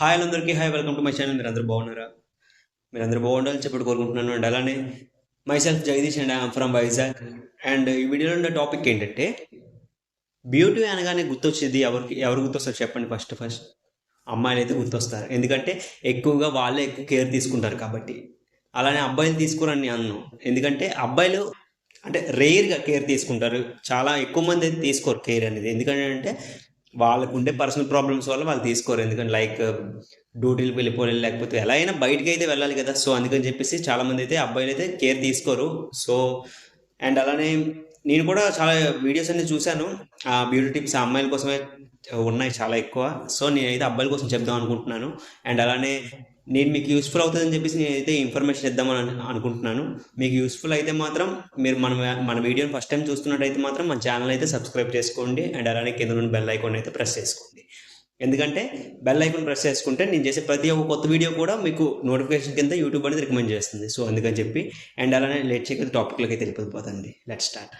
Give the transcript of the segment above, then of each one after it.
Hi అందరికీ hi welcome to my channel. మీరు అందరూ బాగున్నారా? మీరు అందరూ బాగుండాలని చెప్పి కోరుకుంటున్నాను అండ్. అలానే myself Jagadish and I'm from Vizag and ఈ వీడియోలో ఉన్న టాపిక్ ఏంటంటే బ్యూటీ అనగానే గుర్తొచ్చేది ఎవరికి ఎవరు గుర్తొస్తారు చెప్పండి ఫస్ట్ ఫస్ట్ అమ్మాయిలు అయితే గుర్తొస్తారు. ఎందుకంటే ఎక్కువగా వాళ్ళే ఎక్కువ కేర్ తీసుకుంటారు కాబట్టి. అలానే అబ్బాయిలు తీసుకోరని అన్ను. ఎందుకంటే అబ్బాయిలు అంటే రేర్గా కేర్ తీసుకుంటారు. చాలా ఎక్కువ మంది అయితే తీసుకోరు కేర్ అనేది. ఎందుకంటే వాళ్ళకు ఉండే పర్సనల్ ప్రాబ్లమ్స్ వల్ల వాళ్ళు తీసుకోరు. ఎందుకంటే లైక్ డ్యూటీలకు వెళ్ళిపోవాలి లేకపోతే ఎలా అయినా బయటకి అయితే వెళ్ళాలి కదా. సో అందుకని చెప్పేసి చాలామంది అయితే అబ్బాయిలు అయితే కేర్ తీసుకోరు. సో అండ్ అలానే నేను కూడా చాలా వీడియోస్ అన్ని చూశాను. ఆ బ్యూటీ టిప్స్ ఆ అమ్మాయిల కోసమే ఉన్నాయి చాలా ఎక్కువ. సో నేనైతే అబ్బాయిల కోసం చెప్దాం అనుకుంటున్నాను. అండ్ అలానే నేను మీకు యూస్ఫుల్ అవుతుందని చెప్పేసి నేనైతే ఇన్ఫర్మేషన్ ఇద్దామని అనుకుంటున్నాను. మీకు యూస్ఫుల్ అయితే మాత్రం మీరు మన మన వీడియోని ఫస్ట్ టైం చూస్తున్నట్టయితే మాత్రం మన ఛానల్ అయితే సబ్స్క్రైబ్ చేసుకోండి. అండ్ అలానే కింద నుండి బెల్ ఐకాన్ అయితే ప్రెస్ చేసుకోండి. ఎందుకంటే బెల్ ఐకాన్ ప్రెస్ చేసుకుంటే నేను చేసే ప్రతి ఒక్క కొత్త వీడియో కూడా మీకు నోటిఫికేషన్ కింద యూట్యూబ్ అనేది రికమెండ్ చేస్తుంది. సో అందుకని చెప్పి అండ్ అలానే లేట్ చేయక టాపిక్లోకి అయితే వెళ్ళిపోతుంది. లెట్ స్టార్ట్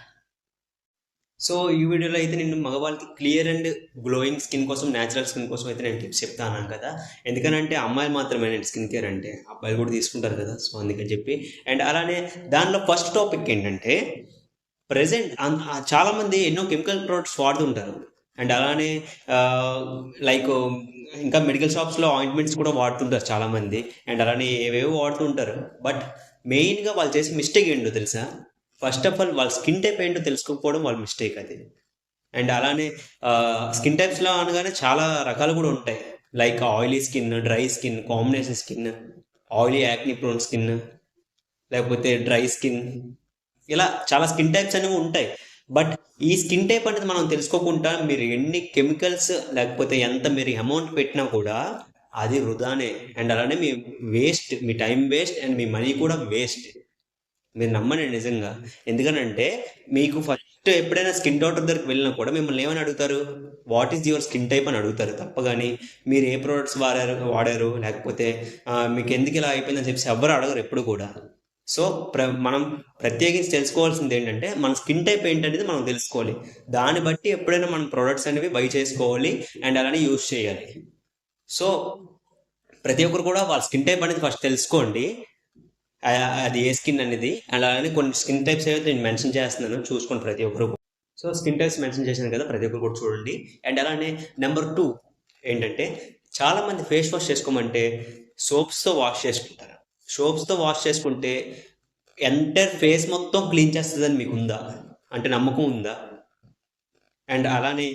సో ఈ వీడియోలో అయితే నేను మగవాళ్ళకి క్లియర్ అండ్ గ్లోయింగ్ స్కిన్ కోసం న్యాచురల్ స్కిన్ కోసం అయితే నేను టిప్స్ చెప్తాను కదా. ఎందుకనంటే అమ్మాయిలు మాత్రమే స్కిన్ కేర్ అంటే అబ్బాయిలు కూడా తీసుకుంటారు కదా. సో అందుకని చెప్పి అండ్ అలానే దానిలో ఫస్ట్ టాపిక్ ఏంటంటే ప్రజెంట్ చాలామంది ఎన్నో కెమికల్ ప్రొడక్ట్స్ వాడుతుంటారు. అండ్ అలానే లైక్ ఇంకా మెడికల్ షాప్స్లో ఆయింట్మెంట్స్ కూడా వాడుతుంటారు చాలామంది. అండ్ అలానే ఏవేవో వాడుతుంటారు. బట్ మెయిన్గా వాళ్ళు చేసే మిస్టేక్ ఏంటో తెలుసా? ఫస్ట్ ఆఫ్ ఆల్ వాళ్ళ స్కిన్ టైప్ ఏంటో తెలుసుకోకపోవడం వాళ్ళ మిస్టేక్ అది. అండ్ అలానే స్కిన్ టైప్స్లో అనగానే చాలా రకాలు కూడా ఉంటాయి. Like oily skin dry skin combination skin oily acne prone skin లేకపోతే డ్రై స్కిన్ ఇలా చాలా స్కిన్ టైప్స్ అనేవి ఉంటాయి. బట్ ఈ స్కిన్ టైప్ అనేది మనం తెలుసుకోకుండా మీరు ఎన్ని కెమికల్స్ లేకపోతే ఎంత మీరు అమౌంట్ పెట్టినా కూడా అది వృధానే. అండ్ అలానే మీ వేస్ట్ మీ టైం వేస్ట్ అండ్ మీ మనీ కూడా వేస్ట్. మీరు నమ్మండి నిజంగా. ఎందుకనంటే మీకు ఫస్ట్ ఎప్పుడైనా స్కిన్ డాక్టర్ దగ్గరికి వెళ్ళినా కూడా మిమ్మల్ని ఏమని అడుగుతారు? What is your skin type అని అడుగుతారు తప్ప కానీ మీరు ఏ ప్రోడక్ట్స్ వాడారు వాడారు? లేకపోతే మీకు ఎందుకు ఇలా అయిపోయిందని చెప్పేసి ఎవ్వరు అడగరు ఎప్పుడు కూడా. సో ప్ర మనం ప్రత్యేకించి తెలుసుకోవాల్సింది ఏంటంటే మన స్కిన్ టైప్ ఏంటనేది మనం తెలుసుకోవాలి. దాన్ని బట్టి ఎప్పుడైనా మనం ప్రోడక్ట్స్ అనేవి బై చేసుకోవాలి అండ్ అలానే యూజ్ చేయాలి. సో ప్రతి ఒక్కరు కూడా వాళ్ళ స్కిన్ టైప్ అనేది ఫస్ట్ తెలుసుకోండి. అది ఏ స్కిన్ అనేది? అండ్ అలానే కొన్ని స్కిన్ టైప్స్ అయితే నేను మెన్షన్ చేస్తున్నాను చూసుకోండి ప్రతి ఒక్కరు. సో స్కిన్ టైప్స్ మెన్షన్ చేశాను కదా ప్రతి ఒక్కరు కూడా చూడండి. అండ్ అలానే నెంబర్ టూ ఏంటంటే చాలా మంది ఫేస్ వాష్ చేసుకోమంటే సోప్స్తో వాష్ చేసుకుంటారు. సోప్స్తో వాష్ చేసుకుంటే ఎంటైర్ ఫేస్ మొత్తం క్లీన్ చేస్తుందని మీకు ఉందా? అంటే నమ్మకం ఉందా? అండ్ అలానే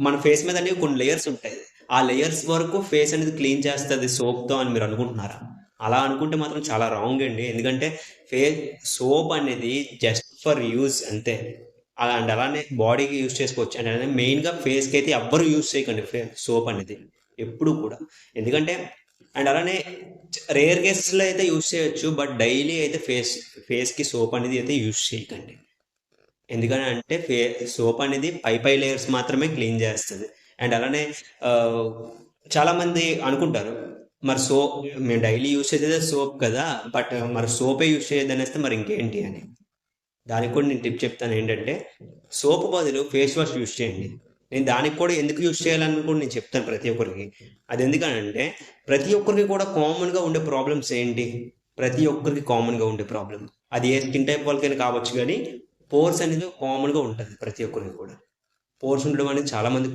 మన ఫేస్ మీద అనేవి కొన్ని లేయర్స్ ఉంటాయి. ఆ లేయర్స్ వరకు ఫేస్ అనేది క్లీన్ చేస్తుంది సోప్తో అని మీరు అనుకుంటున్నారా? అలా అనుకుంటే మాత్రం చాలా రాంగ్ అండి. ఎందుకంటే ఫేస్ సోప్ అనేది జస్ట్ ఫర్ యూజ్ అంతే. అలా అండ్ అలానే బాడీకి యూజ్ చేసుకోవచ్చు. అండ్ అలానే మెయిన్గా ఫేస్కి అయితే ఎవ్వరు యూజ్ చేయకండి ఫే సోప్ అనేది. ఎప్పుడు కూడా. ఎందుకంటే అండ్ అలానే రేర్ కేసెస్లో అయితే యూజ్ చేయొచ్చు బట్ డైలీ అయితే ఫేస్ ఫేస్కి సోప్ అనేది అయితే యూజ్ చేయకండి. ఎందుకని అంటే ఫే సోప్ అనేది పై పై లేయర్స్ మాత్రమే క్లీన్ చేస్తుంది. అండ్ అలానే చాలామంది అనుకుంటారు మరి సోప్ మేము డైలీ యూజ్ చేసేదే సోప్ కదా బట్ మరి సోపే యూస్ చేయొద్దు అనేస్తే మరి ఇంకేంటి అని. దానికి కూడా నేను టిప్ చెప్తాను ఏంటంటే సోప్ బదులు ఫేస్ వాష్ యూస్ చేయండి. నేను దానికి కూడా ఎందుకు యూస్ చేయాలని కూడా నేను చెప్తాను ప్రతి ఒక్కరికి. అది ఎందుకనంటే ప్రతి ఒక్కరికి కూడా కామన్గా ఉండే ప్రాబ్లమ్స్ ఏంటి? ప్రతి ఒక్కరికి కామన్గా ఉండే ప్రాబ్లం అది ఏ స్కిన్ టైప్ వాళ్ళకైనా కావచ్చు కానీ పోర్స్ అనేది కామన్గా ఉంటుంది ప్రతి ఒక్కరికి కూడా. పోర్స్ ఉండడం అనేది చాలామంది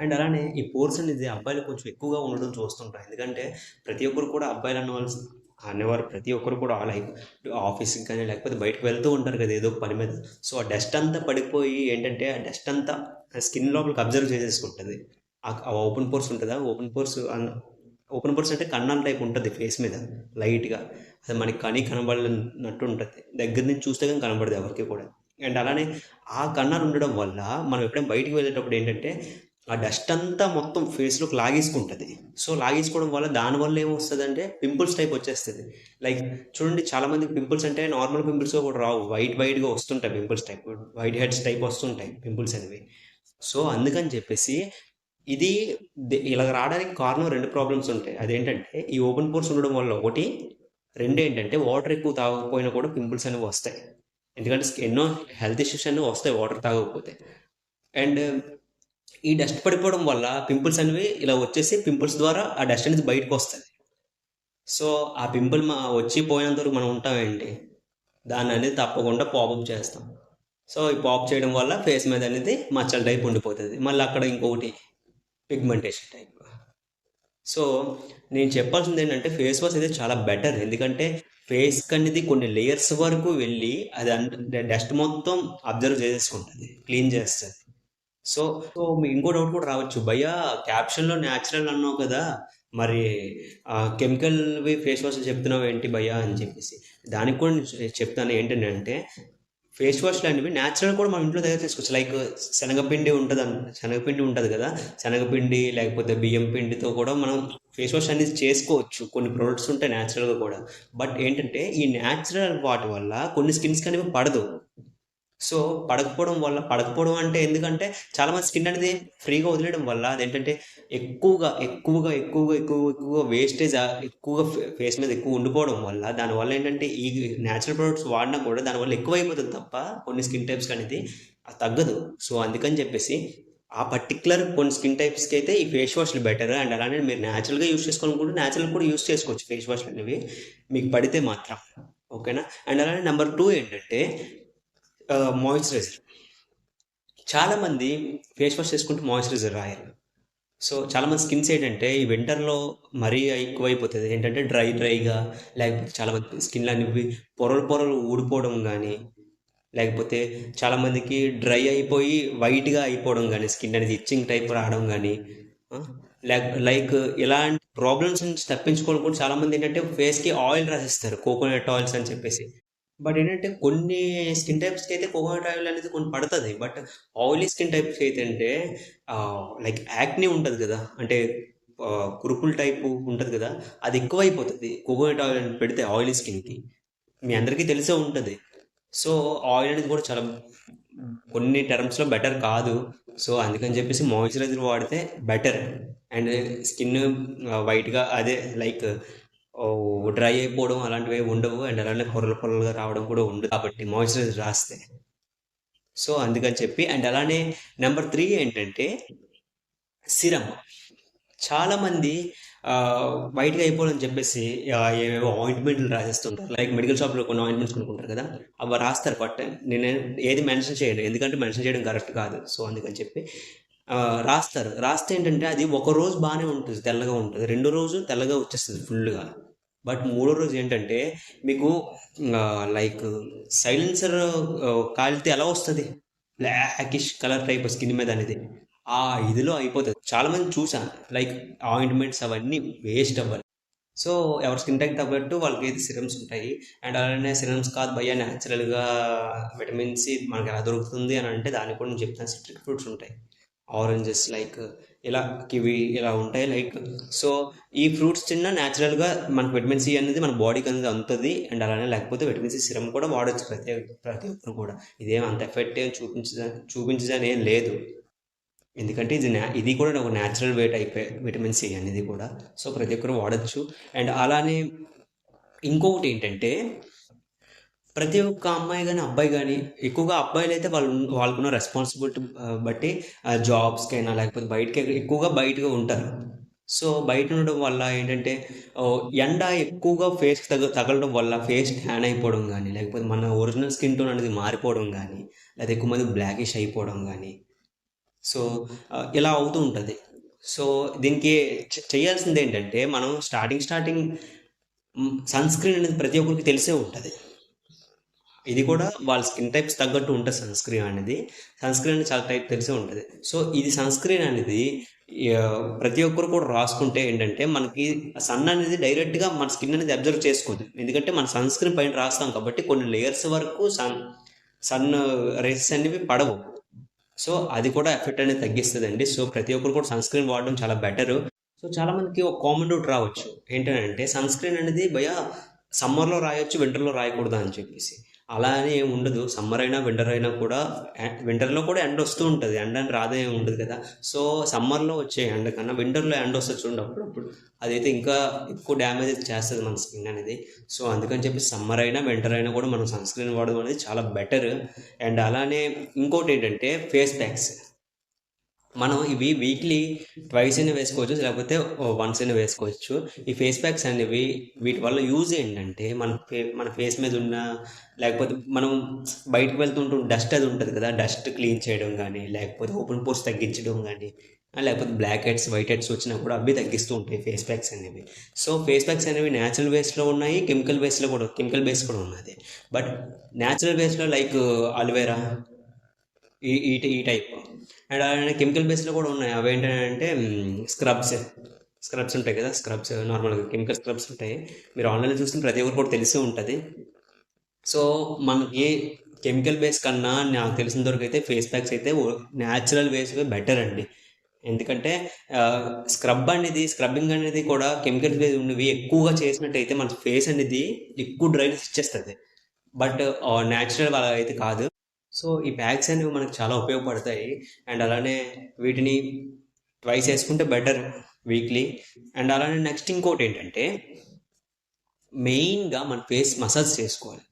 అండ్ అలానే ఈ పోర్స్ అనేది అబ్బాయిలు కొంచెం ఎక్కువగా ఉండడం చూస్తుంటారు. ఎందుకంటే ప్రతి ఒక్కరు కూడా అబ్బాయిలు అన్నవాళ్ళు అనేవారు ప్రతి ఒక్కరు కూడా లైక్ ఆఫీస్కి కానీ లేకపోతే బయటకు వెళ్తూ ఉంటారు కదా ఏదో ఒక పని మీద. సో ఆ డస్ట్ అంతా పడిపోయి ఏంటంటే ఆ డస్ట్ అంతా స్కిన్ లోపలికి అబ్జర్వ్ చేసేసుకుంటుంది. ఆ ఓపెన్ పోర్స్ ఉంటుందా? ఓపెన్ పోర్స్ ఓపెన్ పోర్స్ అంటే కన్నాల టైప్ ఉంటుంది ఫేస్ మీద లైట్గా అది మనకి కనీ కనబడినట్టు ఉంటుంది. దగ్గర నుంచి చూస్తే కానీ కనబడదు ఎవరికి కూడా. అండ్ అలానే ఆ కన్నాలు ఉండడం వల్ల మనం ఎప్పుడైనా బయటికి వెళ్ళేటప్పుడు ఏంటంటే ఆ డస్ట్ అంతా మొత్తం ఫేస్లోకి లాగేసుకుంటుంది. సో లాగేసుకోవడం వల్ల దానివల్ల ఏమొస్తుంది అంటే పింపుల్స్ టైప్ వచ్చేస్తుంది. లైక్ చూడండి చాలామంది పింపుల్స్ అంటే నార్మల్ పింపుల్స్ కూడా రావు. వైట్ వైట్గా వస్తుంటాయి pimples type white heads type వస్తుంటాయి పింపుల్స్ అనేవి. సో అందుకని చెప్పేసి ఇది ఇలా రావడానికి కారణం రెండు ప్రాబ్లమ్స్ ఉంటాయి. అదేంటంటే ఈ ఓపెన్ పోర్స్ ఉండడం వల్ల ఒకటి రెండు ఏంటంటే వాటర్ ఎక్కువ తాగకపోయినా కూడా పింపుల్స్ అనేవి వస్తాయి. ఎందుకంటే ఎన్నో హెల్త్ ఇష్యూస్ అనేవి వస్తాయి వాటర్ తాగకపోతే. అండ్ ఈ డస్ట్ పడిపోవడం వల్ల పింపుల్స్ అనేవి ఇలా వచ్చేసి పింపుల్స్ ద్వారా ఆ డస్ట్ అనేది బయటకు వస్తుంది సో ఆ పింపుల్ మా వచ్చి పోయినంత వరకు మనం ఉంటామేంటి దాన్ని అనేది తప్పకుండా పాపప్ చేస్తాం. సో ఈ పాప్ చేయడం వల్ల ఫేస్ మీద అనేది మచ్చల టైప్ ఉండిపోతుంది. మళ్ళీ అక్కడ ఇంకొకటి పిగ్మెంటేషన్ టైప్ సో నేను చెప్పాల్సింది ఏంటంటే ఫేస్ వాష్ అయితే చాలా బెటర్ ఎందుకంటే ఫేస్ అనేది కొన్ని లేయర్స్ వరకు వెళ్ళి అది డస్ట్ మొత్తం అబ్జర్వ్ చేసేసుకుంటుంది. క్లీన్ చేస్తుంది. సో సో మీకు ఇంకో డౌట్ కూడా రావచ్చు. భయ్యా క్యాప్షన్లో న్యాచురల్ అన్నావు కదా మరి కెమికల్వి ఫేస్ వాష్లు చెప్తున్నావు ఏంటి భయ్యా అని చెప్పేసి. దానికి కూడా నేను చెప్తాను ఏంటంటే ఫేస్ వాష్లు అనేవి న్యాచురల్ కూడా మనం ఇంట్లో తయారు చేసుకోవచ్చు. లైక్ శనగపిండి ఉంటుంది శనగపిండి ఉంటుంది కదా శనగపిండి లేకపోతే బియ్యం పిండితో కూడా మనం ఫేస్ వాష్ అనేది చేసుకోవచ్చు. కొన్ని ప్రొడక్ట్స్ ఉంటాయి న్యాచురల్గా కూడా. బట్ ఏంటంటే ఈ న్యాచురల్ వాటి వల్ల కొన్ని స్కిన్స్ అనేవి పడదు. సో పడకపోవడం వల్ల పడకపోవడం అంటే ఎందుకంటే చాలామంది స్కిన్ అనేది ఫ్రీగా వదిలేయడం వల్ల అదేంటంటే ఎక్కువగా ఎక్కువగా ఎక్కువగా ఎక్కువ ఎక్కువగా వేస్టేజ్ ఎక్కువగా ఫేస్ మీద ఎక్కువ ఉండిపోవడం వల్ల దానివల్ల ఏంటంటే ఈ న్యాచురల్ ప్రొడక్ట్స్ వాడినా కూడా దానివల్ల ఎక్కువ అయిపోతుంది తప్ప కొన్ని స్కిన్ టైప్స్కి అనేది అది తగ్గదు. సో అందుకని చెప్పేసి ఆ పర్టికులర్ కొన్ని స్కిన్ టైప్స్కి అయితే ఈ ఫేస్ వాష్లు బెటర్ అండ్ అలానే మీరు న్యాచురల్గా యూస్ చేసుకోవాలనుకుంటే న్యాచురల్ కూడా యూస్ చేసుకోవచ్చు ఫేస్ వాష్లు అనేవి. మీకు పడితే మాత్రం. ఓకేనా? అండ్ అలానే నెంబర్ టూ ఏంటంటే మాయిశ్చరైజర్ చాలామంది ఫేస్ వాష్ చేసుకుంటే మాయిశ్చరైజర్ రాయరు. సో చాలామంది స్కిన్స్ ఏంటంటే ఈ వింటర్లో మరీ ఎక్కువైపోతుంది. ఏంటంటే డ్రై డ్రైగా లేకపోతే చాలామంది స్కిన్లు అనేవి పొరలు పొరలు ఊడిపోవడం కానీ లేకపోతే చాలామందికి డ్రై అయిపోయి వైట్గా అయిపోవడం కానీ స్కిన్ అనేది ఇచ్చింగ్ టైప్ రావడం కానీ లైక్ లైక్ ఇలాంటి ప్రాబ్లమ్స్ నుంచి తప్పించుకోవడం కూడా చాలామంది ఏంటంటే ఫేస్కి ఆయిల్ రాసిస్తారు. కోకోనట్ ఆయిల్స్ అని చెప్పేసి. బట్ ఏంటంటే కొన్ని స్కిన్ టైప్స్కి అయితే కోకోనట్ ఆయిల్ అనేది కొన్ని పడుతుంది. బట్ ఆయిలీ స్కిన్ టైప్స్కి అయితే అంటే లైక్ యాక్ని ఉంటుంది కదా. అంటే కురుకుల్ టైపు ఉంటుంది కదా. అది ఎక్కువ అయిపోతుంది కోకోనట్ ఆయిల్ పెడితే ఆయిలీ స్కిన్కి మీ అందరికీ తెలిసే ఉంటుంది. సో ఆయిల్ అనేది కూడా చాలా కొన్ని టర్మ్స్లో బెటర్ కాదు. సో అందుకని చెప్పేసి మాయిశ్చరైజర్ వాడితే బెటర్. అండ్ స్కిన్ వైట్గా అదే లైక్ డ్రై అయిపోవడం అలాంటివి ఉండవు అండ్ అలానే పొరలు పొరలుగా రావడం కూడా ఉండదు కాబట్టి మాయిశ్చరైజర్ రాస్తే. సో అందుకని చెప్పి అండ్ అలానే నెంబర్ త్రీ ఏంటంటే సిరం చాలామంది వైట్గా అయిపోవాలని చెప్పేసి ఏవేవో ఆయింట్మెంట్లు రాసేస్తుంటారు. లైక్ మెడికల్ షాప్లో కొన్ని ఆయింట్మెంట్స్ కొనుక్కుంటారు కదా అవి రాస్తారు బట్ నేను ఏది మెన్షన్ చేయను. ఎందుకంటే మెన్షన్ చేయడం కరెక్ట్ కాదు. సో అందుకని చెప్పి రాస్తారు. రాస్తే ఏంటంటే అది ఒక రోజు బాగానే ఉంటుంది తెల్లగా ఉంటుంది. రెండో రోజు తెల్లగా వచ్చేస్తుంది ఫుల్గా బట్ మూడో రోజు ఏంటంటే మీకు లైక్ సైలెన్సర్ కాలితే ఎలా వస్తుంది? బ్లాకిష్ కలర్ టైప్ స్కిన్ మీద అనేది. ఆ ఇదిలో అయిపోతుంది. చాలామంది చూసాను లైక్ ఆయింట్మెంట్స్ అవన్నీ వేస్ట్ అవ్వాలి సో ఎవరి స్కిన్ టైప్ తగ్గట్టు వాళ్ళకి అయితే సిరమ్స్ ఉంటాయి. అండ్ అలానే సిరమ్స్ కాదు భయ్యా న్యాచురల్గా విటమిన్ సి మనకి ఎలా దొరుకుతుంది అని అంటే దానికి కూడా నేను చెప్తాను. సిట్రిక్ ఫ్రూట్స్ ఉంటాయి. ఆరెంజెస్ లైక్ ఇలా కివి ఇలా ఉంటాయి లైక్ సో ఈ ఫ్రూట్స్ తిన్న న్యాచురల్గా మనకు విటమిన్ సి అనేది మన బాడీకి అనేది అందుతుంది అండ్ అలానే లేకపోతే విటమిన్ సి సిరం కూడా వాడచ్చు ప్రతి ప్రతి ఒక్కరు కూడా. ఇదేం అంత ఎఫెక్ట్ ఏం చూపించదా చూపించదని ఏం లేదు. ఎందుకంటే ఇది ఇది కూడా ఒక న్యాచురల్ వెయిట్ అయిపోయి విటమిన్ సి అనేది కూడా. సో ప్రతి ఒక్కరు వాడచ్చు. అండ్ అలానే ఇంకొకటి ఏంటంటే ప్రతి ఒక్క అమ్మాయి కానీ అబ్బాయి కానీ ఎక్కువగా అబ్బాయిలు అయితే వాళ్ళు వాళ్ళకున్న రెస్పాన్సిబిలిటీ బట్టి జాబ్స్కైనా లేకపోతే బయటకి ఎక్కువగా బయటగా ఉంటారు. సో బయట ఉండడం వల్ల ఏంటంటే ఎండ ఎక్కువగా ఫేస్కి తగ తగలడం వల్ల ఫేస్ ట్యాన్ అయిపోవడం కానీ లేకపోతే మన ఒరిజినల్ స్కిన్ టోన్ అనేది మారిపోవడం కానీ లేదా ఎక్కువ మంది బ్లాకిష్ అయిపోవడం కానీ సో ఇలా అవుతూ ఉంటుంది. సో దీనికి చేయాల్సింది ఏంటంటే మనం స్టార్టింగ్ స్టార్టింగ్ సన్ స్క్రీన్ అనేది ప్రతి ఒక్కరికి తెలిసే ఉంటుంది. ఇది కూడా వాళ్ళ స్కిన్ టైప్స్ తగ్గట్టు ఉంటుంది సన్ స్క్రీన్ అనేది. సన్ స్క్రీన్ అనేది చాలా టైప్ తెలిసే ఉంటుంది. సో ఇది సన్ స్క్రీన్ అనేది ప్రతి ఒక్కరు కూడా రాసుకుంటే ఏంటంటే మనకి సన్ అనేది డైరెక్ట్గా మన స్కిన్ అనేది అబ్జర్వ్ చేసుకోదు. ఎందుకంటే మన సన్ స్క్రీన్ పైన రాస్తాం కాబట్టి కొన్ని లేయర్స్ వరకు సన్ సన్ రేసెస్ అనేవి పడవు. సో అది కూడా ఎఫెక్ట్ అనేది తగ్గిస్తుందండి. సో ప్రతి ఒక్కరు కూడా సన్ స్క్రీన్ వాడడం చాలా బెటర్ సో చాలామందికి ఒక కామన్ డౌట్ రావచ్చు. ఏంటంటే సన్ స్క్రీన్ అనేది భయ సమ్మర్లో రాయొచ్చు వింటర్లో రాయకూడదు అని చెప్పేసి. అలా అని ఏమి ఉండదు. సమ్మర్ అయినా వింటర్ అయినా కూడా వింటర్లో కూడా ఎండ వస్తూ ఉంటుంది. ఎండ అని రాదే ఉండదు కదా. సో సమ్మర్లో వచ్చే ఎండ కన్నా వింటర్లో ఎండ వస్తుంది చూడండి అప్పుడప్పుడు అదైతే ఇంకా ఎక్కువ డ్యామేజ్ చేస్తుంది మన స్కిన్ అనేది. సో అందుకని చెప్పి సమ్మర్ అయినా వింటర్ అయినా కూడా మనం సన్ స్క్రీన్ వాడడం అనేది చాలా బెటర్ అండ్ అలానే ఇంకోటి ఏంటంటే ఫేస్ ప్యాక్స్ మనం ఇవి వీక్లీ ట్వైస్ అయినా వేసుకోవచ్చు లేకపోతే వన్స్ అయినా వేసుకోవచ్చు. ఈ ఫేస్ ప్యాక్స్ అనేవి వీటి వల్ల యూజ్ ఏంటంటే మన ఫే మన ఫేస్ మీద ఉన్న లేకపోతే మనం బయటకు వెళ్తుంటే డస్ట్ అది ఉంటుంది కదా డస్ట్ క్లీన్ చేయడం కానీ లేకపోతే ఓపెన్ పోర్స్ తగ్గించడం కానీ లేకపోతే బ్లాక్ హెడ్స్ వైట్ హెడ్స్ వచ్చినా కూడా అవి తగ్గిస్తూ ఉంటాయి ఫేస్ ప్యాక్స్ అనేవి. సో ఫేస్ ప్యాక్స్ అనేవి న్యాచురల్ బేస్లో ఉన్నాయి కెమికల్ బేస్లో కూడా కెమికల్ బేస్ కూడా ఉన్నది. బట్ న్యాచురల్ బేస్లో లైక్ అలోవెరా ఈ ఈ ఈ టైప్ అండ్ అలానే కెమికల్ బేస్లో కూడా ఉన్నాయి. అవి ఏంటంటే స్క్రబ్స్. స్క్రబ్స్ ఉంటాయి కదా స్క్రబ్స్. నార్మల్గా కెమికల్ స్క్రబ్స్ ఉంటాయి. మీరు ఆన్లైన్లో చూస్తే ప్రతి ఒక్కరు కూడా తెలిసి ఉంటుంది. సో మనకి కెమికల్ బేస్ కన్నా నాకు తెలిసిన వరకు అయితే ఫేస్ ప్యాక్స్ అయితే న్యాచురల్ వేస్ బెటర్ అండి. ఎందుకంటే స్క్రబ్ అనేది స్క్రబ్బింగ్ అనేది కూడా కెమికల్ బేస్ ఉన్నవి ఎక్కువగా చేసినట్టయితే మన ఫేస్ అనేది ఎక్కువ డ్రైనెస్ ఇచ్చేస్తుంది. బట్ న్యాచురల్ అలా అయితే కాదు. సో ఈ బ్యాగ్స్ అనేవి మనకు చాలా ఉపయోగపడతాయి. అండ్ అలానే వీటిని ట్వైస్ వేసుకుంటే బెటర్ వీక్లీ. అండ్ అలానే నెక్స్ట్ ఇంకోటి ఏంటంటే మెయిన్గా మన ఫేస్ మసాజ్ చేసుకోవాలి.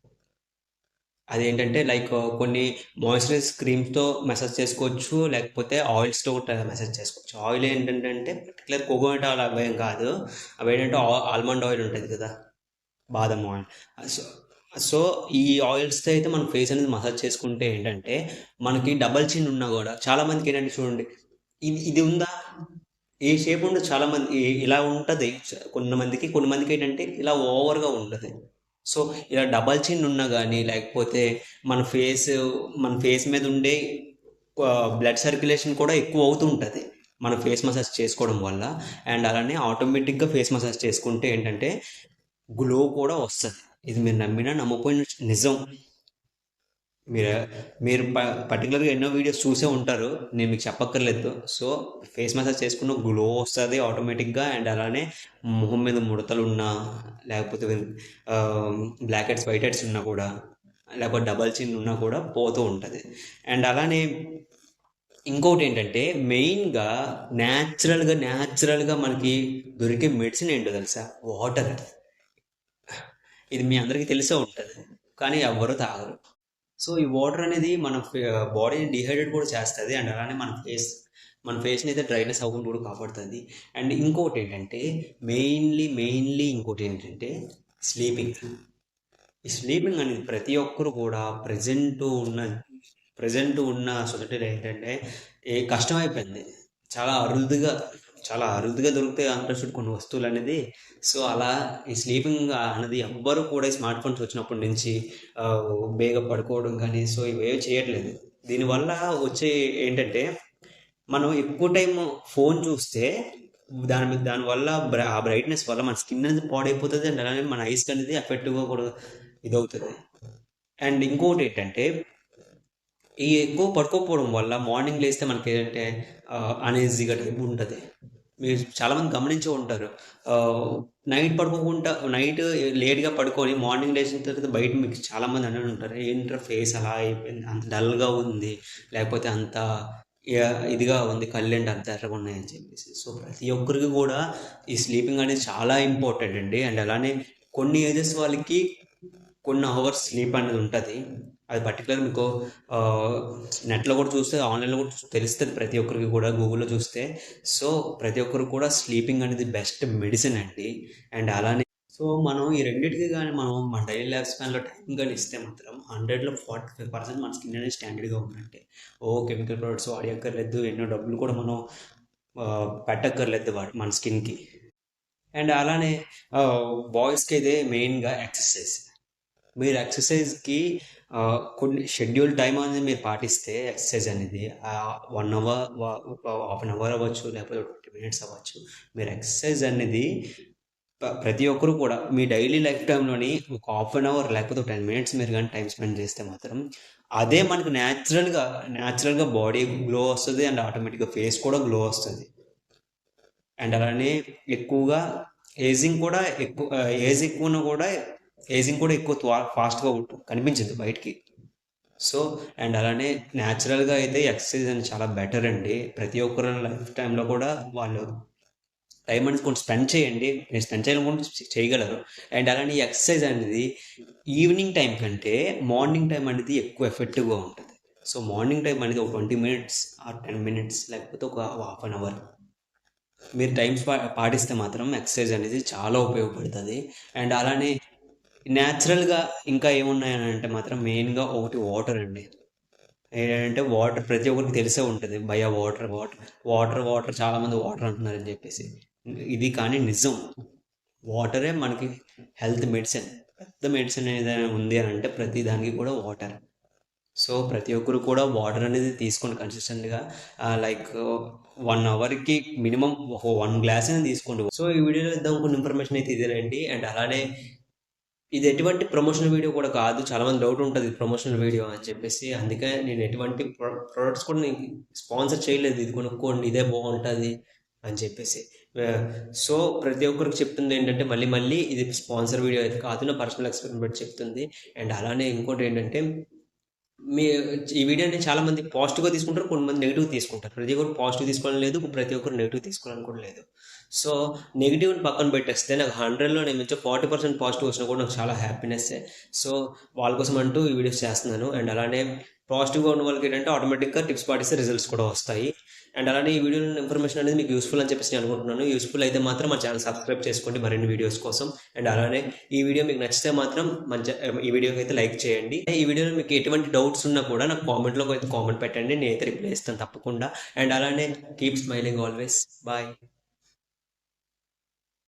అదేంటంటే లైక్ కొన్ని మాయిశ్చరైజ్ క్రీమ్స్తో మసాజ్ చేసుకోవచ్చు లేకపోతే ఆయిల్స్తో కూడా మసాజ్ చేసుకోవచ్చు. ఆయిల్ ఏంటంటే అంటే పర్టికులర్ కోకోనట్ ఆయిల్ అవేం ఏం కాదు. అవి ఏంటంటే ఆల్మండ్ ఆయిల్ ఉంటుంది కదా బాదం ఆయిల్. సో సో ఈ ఆయిల్స్తో అయితే మన ఫేస్ అనేది మసాజ్ చేసుకుంటే ఏంటంటే మనకి డబల్ చిన్ ఉన్నా కూడా చాలామందికి ఏంటంటే చూడండి ఇది ఇది ఉందా? ఈ షేప్ ఉండదు. చాలామంది ఇలా ఉంటుంది. కొంతమందికి కొంతమందికి ఏంటంటే ఇలా ఓవర్గా ఉంటుంది. సో ఇలా డబల్ చిన్ ఉన్నా కానీ లేకపోతే మన ఫేస్ మన ఫేస్ మీద ఉండే బ్లడ్ సర్క్యులేషన్ కూడా ఎక్కువ అవుతూ ఉంటుంది. మన ఫేస్ మసాజ్ చేసుకోవడం వల్ల. అండ్ అలానే ఆటోమేటిక్గా ఫేస్ మసాజ్ చేసుకుంటే ఏంటంటే గ్లో కూడా వస్తుంది. ఇది మీరు నమ్మినా నమ్మపోయిన నిజం. మీరు మీరు ప పర్టికులర్గా ఎన్నో వీడియోస్ చూసే ఉంటారు. నేను మీకు చెప్పక్కర్లేదు. సో ఫేస్ మసాజ్ చేసుకున్న గ్లో వస్తుంది ఆటోమేటిక్గా అండ్ అలానే మొహం మీద ముడతలు ఉన్నా లేకపోతే బ్లాక్ హెడ్స్ వైట్ హెడ్స్ ఉన్నా కూడా లేకపోతే డబల్ చిన్ ఉన్నా కూడా పోతూ ఉంటుంది. అండ్ అలానే ఇంకోటి ఏంటంటే మెయిన్గా న్యాచురల్గా న్యాచురల్గా మనకి దొరికే మెడిసిన్ ఏంటో తెలుసా? వాటర్ ఇది మీ అందరికీ తెలిసే ఉంటుంది. కానీ ఎవ్వరు తాగరు. సో ఈ వాటర్ అనేది మన బాడీని డిహైడ్రేట్ కూడా చేస్తుంది అండ్ అలానే మన ఫేస్ మన ఫేస్ని అయితే డ్రైనెస్ అవ్వకుండా కూడా కాపాడుతుంది. అండ్ ఇంకోటి ఏంటంటే మెయిన్లీ మెయిన్లీ ఇంకోటి ఏంటంటే స్లీపింగ్. ఈ స్లీపింగ్ అనేది ప్రతి ఒక్కరు కూడా ప్రజెంట్ ఉన్న ప్రజెంట్ ఉన్న సొసైటీలో ఏంటంటే ఏ కష్టమైపోయింది చాలా అరుదుగా చాలా అరుదుగా దొరుకుతాయి అంటారు కొన్ని వస్తువులు అనేది. సో అలా ఈ స్లీపింగ్ అనేది ఎవ్వరూ కూడా స్మార్ట్ ఫోన్స్ వచ్చినప్పటి నుంచి బేగ పడుకోవడం కానీ సో ఇవేవి చేయట్లేదు. దీనివల్ల వచ్చే ఏంటంటే మనం ఎక్కువ టైం ఫోన్ చూస్తే దాని మీద దానివల్ల ఆ బ్రైట్నెస్ వల్ల మన స్కిన్ అనేది పాడైపోతుంది అండ్ అలానే మన ఐస్ అనేది ఎఫెక్ట్గా కూడా ఇదవుతుంది. అండ్ ఇంకోటి ఏంటంటే ఈ ఎక్కువ పడుకోకపోవడం వల్ల మార్నింగ్ లేస్తే మనకి ఏంటంటే అనేజీగా టైప్ ఉంటుంది. మీరు చాలామంది గమనించి ఉంటారు. నైట్ పడుకోకుండా నైట్ లేట్గా పడుకొని మార్నింగ్ లేచిన తర్వాత బయట మీకు చాలామంది అని ఉంటారు. ఏంటో ఫేస్ అలా అయిపోయింది అంత డల్గా ఉంది లేకపోతే అంత ఇదిగా ఉంది కళ్ళేంటి అంత ఎర్రగా ఉన్నాయని చెప్పేసి. సో ప్రతి ఒక్కరికి కూడా ఈ స్లీపింగ్ అనేది చాలా ఇంపార్టెంట్ అండి. అండ్ అలానే కొన్ని ఏజెస్ వాళ్ళకి కొన్ని అవర్స్ స్లీప్ అనేది ఉంటుంది. అది పర్టికులర్ మీకు నెట్లో కూడా చూస్తే ఆన్లైన్లో కూడా తెలుస్తుంది ప్రతి ఒక్కరికి కూడా గూగుల్లో చూస్తే. సో ప్రతి ఒక్కరు కూడా స్లీపింగ్ అనేది బెస్ట్ మెడిసిన్ అండి. అండ్ అలానే సో మనం ఈ రెండింటికి కానీ మనం మన డైలీ లైఫ్ స్పాన్లో టైం కానీ ఇస్తే మాత్రం హండ్రెడ్లో ఫార్టీ ఫైవ్ పర్సెంట్ మన స్కిన్ అనేది స్టాండర్డ్గా ఉందంటే ఓ కెమికల్ ప్రొడక్ట్స్ వాడక్కర్లేదు ఎన్నో డబ్బులు కూడా మనం పెట్టక్కర్లేదు వాడు మన స్కిన్కి అండ్ అలానే బాయ్స్కి అయితే మెయిన్గా ఎక్సర్సైజ్ మీరు ఎక్సర్సైజ్కి కొన్ని షెడ్యూల్ టైం అనేది మీరు పాటిస్తే ఎక్సర్సైజ్ అనేది one hour half an hour అవ్వచ్చు లేకపోతే ట్వంటీ మినిట్స్ అవ్వచ్చు. మీరు ఎక్సర్సైజ్ అనేది ప్రతి ఒక్కరు కూడా మీ డైలీ లైఫ్ టైంలోని ఒక హాఫ్ అన్ అవర్ లేకపోతే టెన్ మినిట్స్ మీరు కానీ టైం స్పెండ్ చేస్తే మాత్రం అదే మనకు న్యాచురల్గా న్యాచురల్గా బాడీ గ్లో వస్తుంది అండ్ ఆటోమేటిక్గా ఫేస్ కూడా గ్లో వస్తుంది. అండ్ అలానే ఎక్కువగా ఏజింగ్ కూడా ఎక్కువ ఏజ్ ఎక్కువన కూడా ఏజింగ్ కూడా ఎక్కువ ఫాస్ట్గా కనిపించదు బయటికి. సో అండ్ అలానే న్యాచురల్గా అయితే ఎక్సర్సైజ్ అనేది చాలా బెటర్ అండి. ప్రతి ఒక్కరు లైఫ్ టైంలో కూడా వాళ్ళు టైం అనేది కొంచెం స్పెండ్ చేయండి. మీరు స్పెండ్ చేయాలనుకుంటే చేయగలరు. అండ్ అలానే ఎక్సర్సైజ్ అనేది ఈవినింగ్ టైం కంటే మార్నింగ్ టైం అనేది ఎక్కువ ఎఫెక్టివ్గా ఉంటుంది. సో మార్నింగ్ టైం అనేది ఒక twenty minutes or ten minutes లేకపోతే ఒక హాఫ్ అన్ అవర్ మీరు టైమ్స్ పా పాటిస్తే మాత్రం ఎక్సర్సైజ్ అనేది చాలా ఉపయోగపడుతుంది. అండ్ అలానే న్యాచురల్గా ఇంకా ఏమున్నాయని అంటే మాత్రం మెయిన్గా ఒకటి వాటర్ అండి. ఏంటంటే వాటర్ ప్రతి ఒక్కరికి తెలిసే ఉంటుంది. భయ వాటర్ వాటర్ వాటర్ వాటర్ చాలామంది వాటర్ అంటున్నారని చెప్పేసి. ఇది కానీ నిజం. వాటరే మనకి హెల్త్ మెడిసిన్. పెద్ద మెడిసిన్ ఏదైనా ఉంది అని అంటే ప్రతి దానికి కూడా వాటర్. సో ప్రతి ఒక్కరు కూడా వాటర్ అనేది తీసుకోండి కన్సిస్టెంట్గా లైక్ వన్ అవర్కి మినిమం ఒక వన్ గ్లాస్ అనేది తీసుకోండి. సో ఈ వీడియోలో ఇద్దాం కొన్ని ఇన్ఫర్మేషన్ అయితే ఇదేనండి అండ్ అలానే ఇది ఎటువంటి ప్రమోషనల్ వీడియో కూడా కాదు. చాలా మంది డౌట్ ఉంటుంది ప్రమోషనల్ వీడియో అని చెప్పేసి. అందుకే నేను ఎటువంటి ప్రొడక్ట్స్ కూడా నేను స్పాన్సర్ చేయలేదు. ఇది కొనుక్కోండి ఇదే బాగుంటుంది అని చెప్పేసి. సో ప్రతి ఒక్కరికి చెప్తుంది ఏంటంటే మళ్ళీ మళ్ళీ ఇది స్పాన్సర్ వీడియో అయితే కాదు. నా పర్సనల్ ఎక్స్పీరియన్స్ బట్టి చెప్తుంది. అండ్ అలానే ఇంకోటి ఏంటంటే మీ ఈ వీడియోని చాలామంది పాజిటివ్గా తీసుకుంటారు కొంతమంది నెగిటివ్ తీసుకుంటారు. ప్రతి ఒక్కరు పాజిటివ్ తీసుకోవడం లేదు ప్రతి ఒక్కరు నెగిటివ్ తీసుకోవాలని కూడా లేదు. సో నెగిటివ్ని పక్కన పెట్టేస్తే నాకు హండ్రెడ్లో నేను మంచిగా ఫార్టీ పర్సెంట్ పాజిటివ్ వచ్చినా కూడా నాకు చాలా హ్యాపీనెస్ సో వాళ్ళ కోసం అంటూ ఈ వీడియోస్ చేస్తున్నాను. అండ్ అలానే పాజిటివ్గా ఉన్న వాళ్ళకి ఏంటంటే ఆటోమేటిక్గా టిప్స్ పాటిస్తే రిజల్ట్స్ కూడా వస్తాయి. అండ్ అలానే ఈ వీడియో ఇన్ఫర్మేషన్ అనేది మీకు యూస్ఫుల్ అని చెప్పేసి నేను అనుకుంటున్నాను. యూస్ఫుల్ అయితే మాత్రం మా ఛానల్ సబ్స్క్రైబ్ చేసుకోండి మరిన్ని వీడియోస్ కోసం. అండ్ అలానే ఈ వీడియో మీకు నచ్చితే మాత్రం మంచి ఈ వీడియోకి అయితే లైక్ చేయండి. ఈ వీడియోలో మీకు ఎటువంటి డౌట్స్ ఉన్నా కూడా నాకు కామెంట్లో అయితే కామెంట్ పెట్టండి. నేనైతే రిప్లై ఇస్తాను తప్పకుండా. అండ్ అలానే కీప్ స్మైలింగ్ ఆల్వేస్. బాయ్.